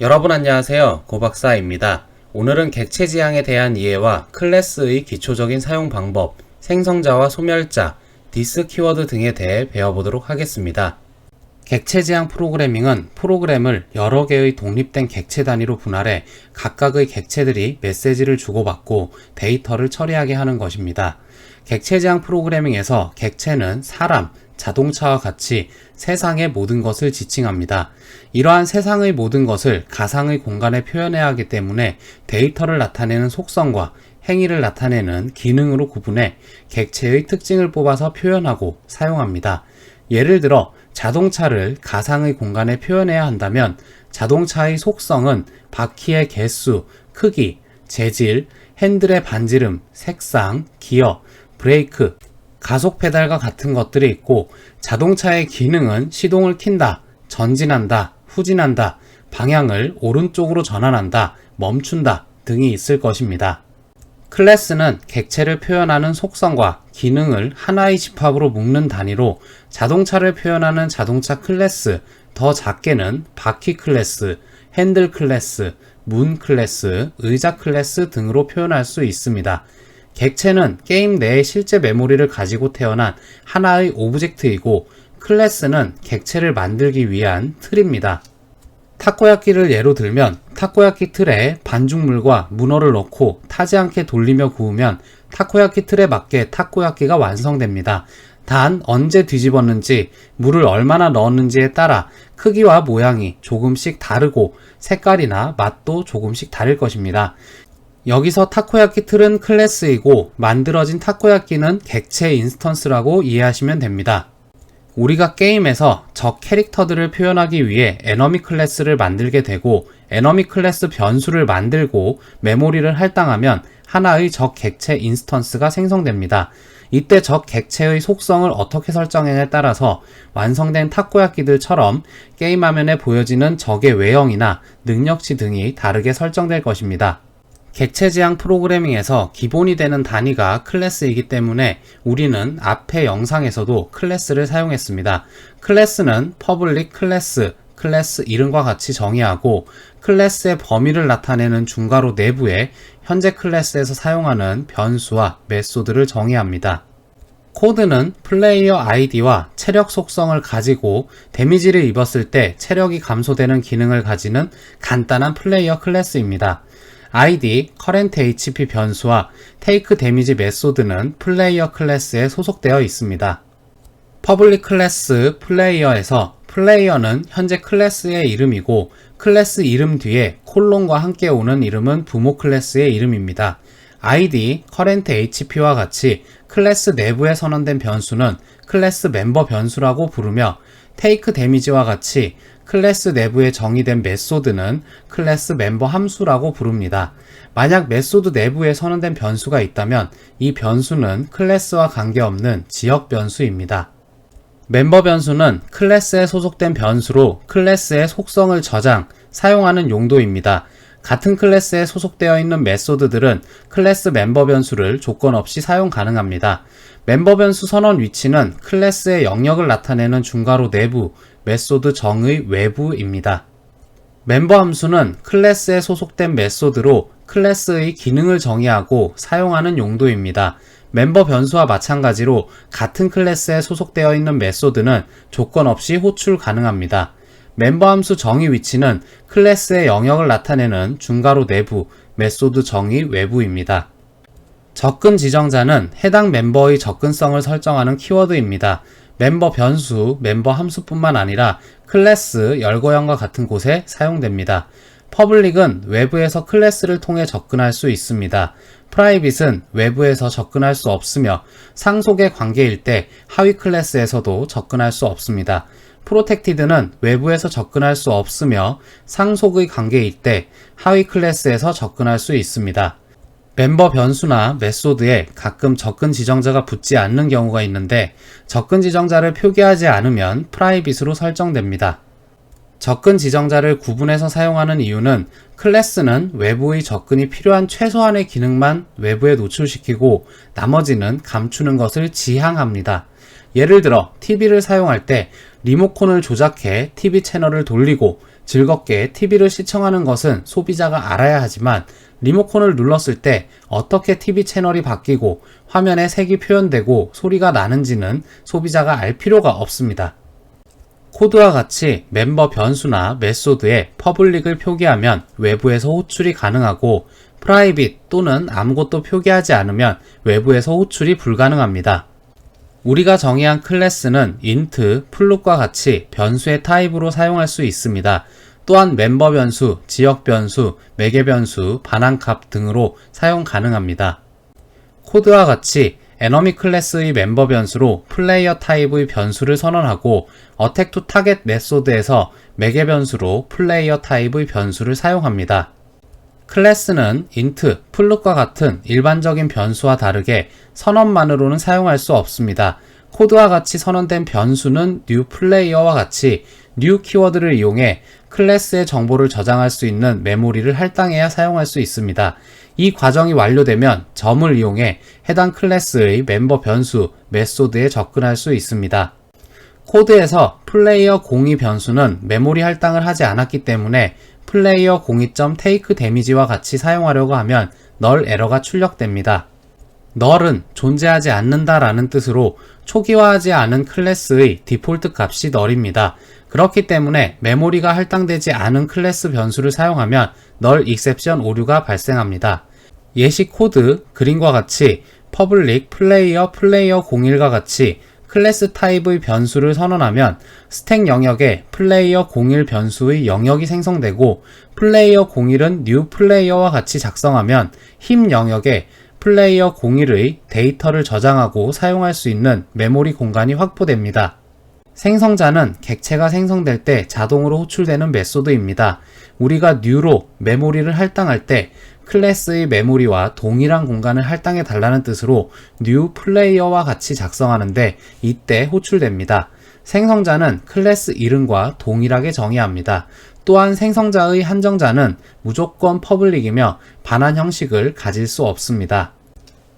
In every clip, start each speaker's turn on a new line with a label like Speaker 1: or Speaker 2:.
Speaker 1: 여러분 안녕하세요. 고박사입니다. 오늘은 객체 지향에 대한 이해와 클래스의 기초적인 사용 방법, 생성자와 소멸자, 디스 키워드 등에 대해 배워보도록 하겠습니다. 객체 지향 프로그래밍은 프로그램을 여러 개의 독립된 객체 단위로 분할해 각각의 객체들이 메시지를 주고받고 데이터를 처리하게 하는 것입니다. 객체 지향 프로그래밍에서 객체는 사람, 자동차와 같이 세상의 모든 것을 지칭합니다. 이러한 세상의 모든 것을 가상의 공간에 표현해야 하기 때문에 데이터를 나타내는 속성과 행위를 나타내는 기능으로 구분해 객체의 특징을 뽑아서 표현하고 사용합니다. 예를 들어 자동차를 가상의 공간에 표현해야 한다면 자동차의 속성은 바퀴의 개수, 크기, 재질, 핸들의 반지름, 색상, 기어, 브레이크, 가속 페달과 같은 것들이 있고 자동차의 기능은 시동을 킨다, 전진한다, 후진한다, 방향을 오른쪽으로 전환한다, 멈춘다 등이 있을 것입니다. 클래스는 객체를 표현하는 속성과 기능을 하나의 집합으로 묶는 단위로 자동차를 표현하는 자동차 클래스, 더 작게는 바퀴 클래스, 핸들 클래스, 문 클래스, 의자 클래스 등으로 표현할 수 있습니다. 객체는 게임 내에 실제 메모리를 가지고 태어난 하나의 오브젝트이고 클래스는 객체를 만들기 위한 틀입니다. 타코야끼를 예로 들면 타코야끼 틀에 반죽물과 문어를 넣고 타지 않게 돌리며 구우면 타코야끼 틀에 맞게 타코야끼가 완성됩니다. 단 언제 뒤집었는지 물을 얼마나 넣었는지에 따라 크기와 모양이 조금씩 다르고 색깔이나 맛도 조금씩 다를 것입니다. 여기서 타코야끼 틀은 클래스이고 만들어진 타코야끼는 객체 인스턴스라고 이해하시면 됩니다. 우리가 게임에서 적 캐릭터들을 표현하기 위해 에너미 클래스를 만들게 되고 에너미 클래스 변수를 만들고 메모리를 할당하면 하나의 적 객체 인스턴스가 생성됩니다. 이때 적 객체의 속성을 어떻게 설정하냐에 따라서 완성된 타코야끼들처럼 게임 화면에 보여지는 적의 외형이나 능력치 등이 다르게 설정될 것입니다. 객체 지향 프로그래밍에서 기본이 되는 단위가 클래스이기 때문에 우리는 앞의 영상에서도 클래스를 사용했습니다. 클래스는 퍼블릭 클래스, 클래스 이름과 같이 정의하고 클래스의 범위를 나타내는 중괄호 내부에 현재 클래스에서 사용하는 변수와 메소드를 정의합니다. 코드는 플레이어 아이디와 체력 속성을 가지고 데미지를 입었을 때 체력이 감소되는 기능을 가지는 간단한 플레이어 클래스입니다. Id, current HP 변수와 take 데미지 메소드는 플레이어 클래스에 소속되어 있습니다. 퍼블릭 클래스 플레이어에서 플레이어는 현재 클래스의 이름이고 클래스 이름 뒤에 콜론과 함께 오는 이름은 부모 클래스의 이름입니다. id, current HP와 같이 클래스 내부에 선언된 변수는 클래스 멤버 변수라고 부르며 take 데미지와 같이 클래스 내부에 정의된 메소드는 클래스 멤버 함수라고 부릅니다. 만약 메소드 내부에 선언된 변수가 있다면 이 변수는 클래스와 관계없는 지역 변수입니다. 멤버 변수는 클래스에 소속된 변수로 클래스의 속성을 저장, 사용하는 용도입니다. 같은 클래스에 소속되어 있는 메소드들은 클래스 멤버 변수를 조건 없이 사용 가능합니다. 멤버 변수 선언 위치는 클래스의 영역을 나타내는 중괄호 내부, 메소드 정의 외부입니다. 멤버 함수는 클래스에 소속된 메소드로 클래스의 기능을 정의하고 사용하는 용도입니다. 멤버 변수와 마찬가지로 같은 클래스에 소속되어 있는 메소드는 조건 없이 호출 가능합니다. 멤버 함수 정의 위치는 클래스의 영역을 나타내는 중괄호 내부, 메소드 정의 외부입니다. 접근 지정자는 해당 멤버의 접근성을 설정하는 키워드입니다. 멤버 변수, 멤버 함수뿐만 아니라 클래스, 열거형과 같은 곳에 사용됩니다. 퍼블릭은 외부에서 클래스를 통해 접근할 수 있습니다. 프라이빗은 외부에서 접근할 수 없으며 상속의 관계일 때 하위 클래스에서도 접근할 수 없습니다. 프로텍티드는 외부에서 접근할 수 없으며 상속의 관계일 때 하위 클래스에서 접근할 수 있습니다. 멤버 변수나 메소드에 가끔 접근 지정자가 붙지 않는 경우가 있는데 접근 지정자를 표기하지 않으면 프라이빗으로 설정됩니다. 접근 지정자를 구분해서 사용하는 이유는 클래스는 외부의 접근이 필요한 최소한의 기능만 외부에 노출시키고 나머지는 감추는 것을 지향합니다. 예를 들어 TV를 사용할 때 리모컨을 조작해 TV 채널을 돌리고 즐겁게 TV를 시청하는 것은 소비자가 알아야 하지만 리모컨을 눌렀을 때 어떻게 TV 채널이 바뀌고 화면에 색이 표현되고 소리가 나는지는 소비자가 알 필요가 없습니다. 코드와 같이 멤버 변수나 메소드에 퍼블릭을 표기하면 외부에서 호출이 가능하고 프라이빗 또는 아무것도 표기하지 않으면 외부에서 호출이 불가능합니다. 우리가 정의한 클래스는 int, 플룩과 같이 변수의 타입으로 사용할 수 있습니다. 또한 멤버 변수, 지역 변수, 매개 변수, 반환값 등으로 사용 가능합니다. 코드와 같이 에너미 클래스의 멤버 변수로 플레이어 타입의 변수를 선언하고 어택 투 타겟 메소드에서 매개 변수로 플레이어 타입의 변수를 사용합니다. 클래스는 int, 플룩과 같은 일반적인 변수와 다르게 선언만으로는 사용할 수 없습니다. 코드와 같이 선언된 변수는 new 플레이어와 같이 new 키워드를 이용해 클래스의 정보를 저장할 수 있는 메모리를 할당해야 사용할 수 있습니다. 이 과정이 완료되면 점을 이용해 해당 클래스의 멤버 변수, 메소드에 접근할 수 있습니다. 코드에서 플레이어 02 변수는 메모리 할당을 하지 않았기 때문에 플레이어 02.take 데미지와 같이 사용하려고 하면 널 에러가 출력됩니다. 널은 존재하지 않는다라는 뜻으로 초기화하지 않은 클래스의 디폴트 값이 널입니다. 그렇기 때문에 메모리가 할당되지 않은 클래스 변수를 사용하면 널 익셉션 오류가 발생합니다. 예시 코드 그림과 같이 퍼블릭 플레이어 플레이어 01과 같이 클래스 타입의 변수를 선언하면 스택 영역에 플레이어 01 변수의 영역이 생성되고 플레이어 01은 new 플레이어와 같이 작성하면 힘 영역에 플레이어 01의 데이터를 저장하고 사용할 수 있는 메모리 공간이 확보됩니다. 생성자는 객체가 생성될 때 자동으로 호출되는 메소드입니다. 우리가 new로 메모리를 할당할 때 클래스의 메모리와 동일한 공간을 할당해 달라는 뜻으로 new 플레이어와 같이 작성하는데 이때 호출됩니다. 생성자는 클래스 이름과 동일하게 정의합니다. 또한 생성자의 한정자는 무조건 퍼블릭이며 반환 형식을 가질 수 없습니다.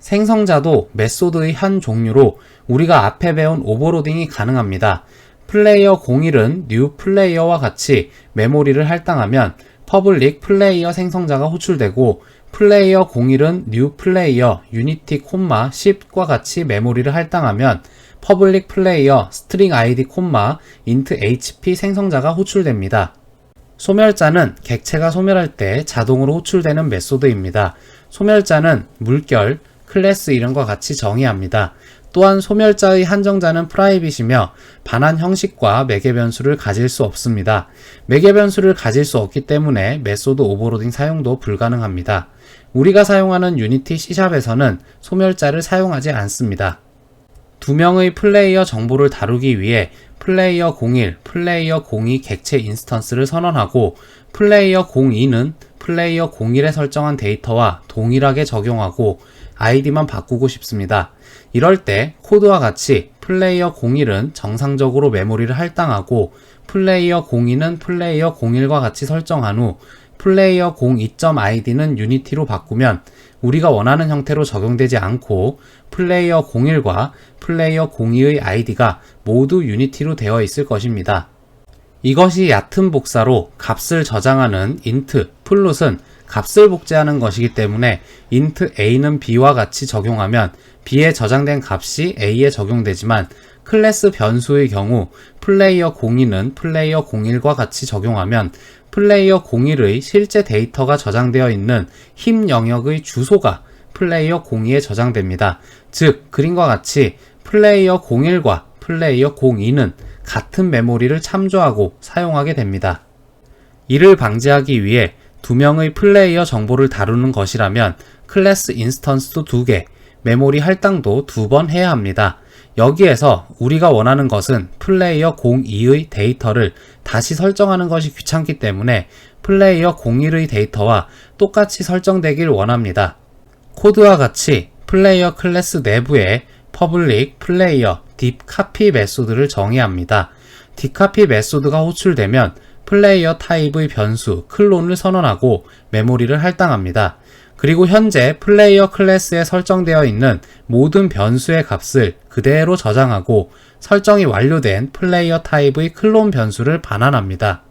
Speaker 1: 생성자도 메소드의 한 종류로 우리가 앞에 배운 오버로딩이 가능합니다. 플레이어 01은 new 플레이어와 같이 메모리를 할당하면 퍼블릭 플레이어 생성자가 호출되고 플레이어 01은 new 플레이어 유니티 콤마 10과 같이 메모리를 할당하면 퍼블릭 플레이어 스트링 id 콤마 int hp 생성자가 호출됩니다. 소멸자는 객체가 소멸할 때 자동으로 호출되는 메소드입니다. 소멸자는 물결, 클래스 이름과 같이 정의합니다. 또한 소멸자의 한정자는 프라이빗이며 반환 형식과 매개 변수를 가질 수 없습니다. 매개 변수를 가질 수 없기 때문에 메소드 오버로딩 사용도 불가능합니다. 우리가 사용하는 유니티 C샵에서는 소멸자를 사용하지 않습니다. 두 명의 플레이어 정보를 다루기 위해 플레이어 01, 플레이어 02 객체 인스턴스를 선언하고 플레이어 02는 플레이어 01에 설정한 데이터와 동일하게 적용하고 아이디만 바꾸고 싶습니다. 이럴 때 코드와 같이 플레이어 01은 정상적으로 메모리를 할당하고 플레이어 02는 플레이어 01과 같이 설정한 후 플레이어 02.id는 유니티로 바꾸면 우리가 원하는 형태로 적용되지 않고 플레이어 01과 플레이어 02의 id가 모두 유니티로 되어 있을 것입니다. 이것이 얕은 복사로 값을 저장하는 int, 플롯은 값을 복제하는 것이기 때문에 int a는 b와 같이 적용하면 b에 저장된 값이 a에 적용되지만 클래스 변수의 경우 플레이어 02는 플레이어 01과 같이 적용하면 플레이어 01의 실제 데이터가 저장되어 있는 힘 영역의 주소가 플레이어 02에 저장됩니다. 즉, 그림과 같이 플레이어 01과 플레이어 02는 같은 메모리를 참조하고 사용하게 됩니다. 이를 방지하기 위해 두 명의 플레이어 정보를 다루는 것이라면 클래스 인스턴스도 두 개, 메모리 할당도 두 번 해야 합니다. 여기에서 우리가 원하는 것은 플레이어 02의 데이터를 다시 설정하는 것이 귀찮기 때문에 플레이어 01의 데이터와 똑같이 설정되길 원합니다. 코드와 같이 플레이어 클래스 내부에 퍼블릭 플레이어 딥 카피 메소드를 정의합니다. 딥 카피 메소드가 호출되면 플레이어 타입의 변수 클론을 선언하고 메모리를 할당합니다. 그리고 현재 플레이어 클래스에 설정되어 있는 모든 변수의 값을 그대로 저장하고 설정이 완료된 플레이어 타입의 클론 변수를 반환합니다.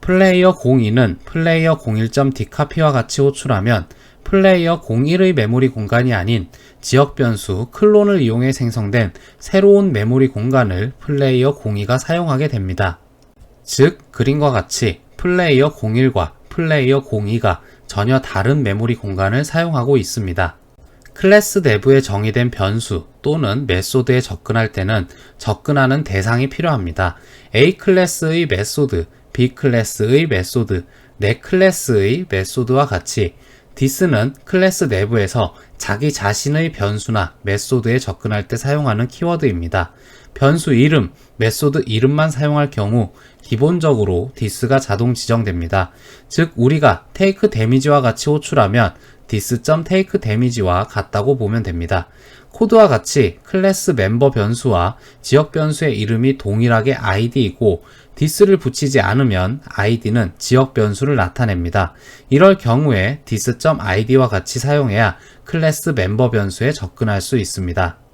Speaker 1: 플레이어 02는 플레이어 01.d카피와 같이 호출하면 플레이어 01의 메모리 공간이 아닌 지역 변수 클론을 이용해 생성된 새로운 메모리 공간을 플레이어 02가 사용하게 됩니다. 즉, 그림과 같이 플레이어 01과 플레이어 02가 전혀 다른 메모리 공간을 사용하고 있습니다. 클래스 내부에 정의된 변수 또는 메소드에 접근할 때는 접근하는 대상이 필요합니다. A 클래스의 메소드, B 클래스의 메소드, 내 클래스의 메소드와 같이 디스는 클래스 내부에서 자기 자신의 변수나 메소드에 접근할 때 사용하는 키워드입니다. 변수 이름, 메소드 이름만 사용할 경우 기본적으로 디스가 자동 지정됩니다. 즉 우리가 take damage와 같이 호출하면 dis.take damage와 같다고 보면 됩니다. 코드와 같이 클래스 멤버 변수와 지역 변수의 이름이 동일하게 id이고 dis를 붙이지 않으면 id는 지역 변수를 나타냅니다. 이럴 경우에 dis.id와 같이 사용해야 클래스 멤버 변수에 접근할 수 있습니다.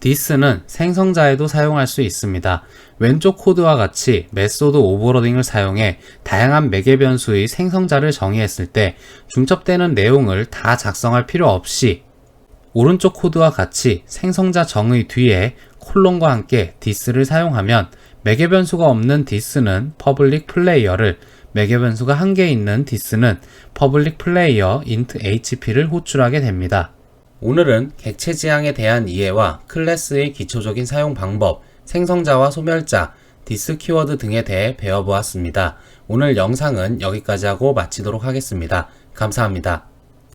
Speaker 1: 디스는 생성자에도 사용할 수 있습니다. 왼쪽 코드와 같이 메소드 오버로딩을 사용해 다양한 매개 변수의 생성자를 정의했을 때 중첩되는 내용을 다 작성할 필요 없이 오른쪽 코드와 같이 생성자 정의 뒤에 콜론과 함께 디스를 사용하면 매개 변수가 없는 디스는 퍼블릭 플레이어를 매개 변수가 한 개 있는 디스는 퍼블릭 플레이어 int hp를 호출하게 됩니다. 오늘은 객체 지향에 대한 이해와 클래스의 기초적인 사용 방법, 생성자와 소멸자, 디스 키워드 등에 대해 배워보았습니다. 오늘 영상은 여기까지 하고 마치도록 하겠습니다. 감사합니다.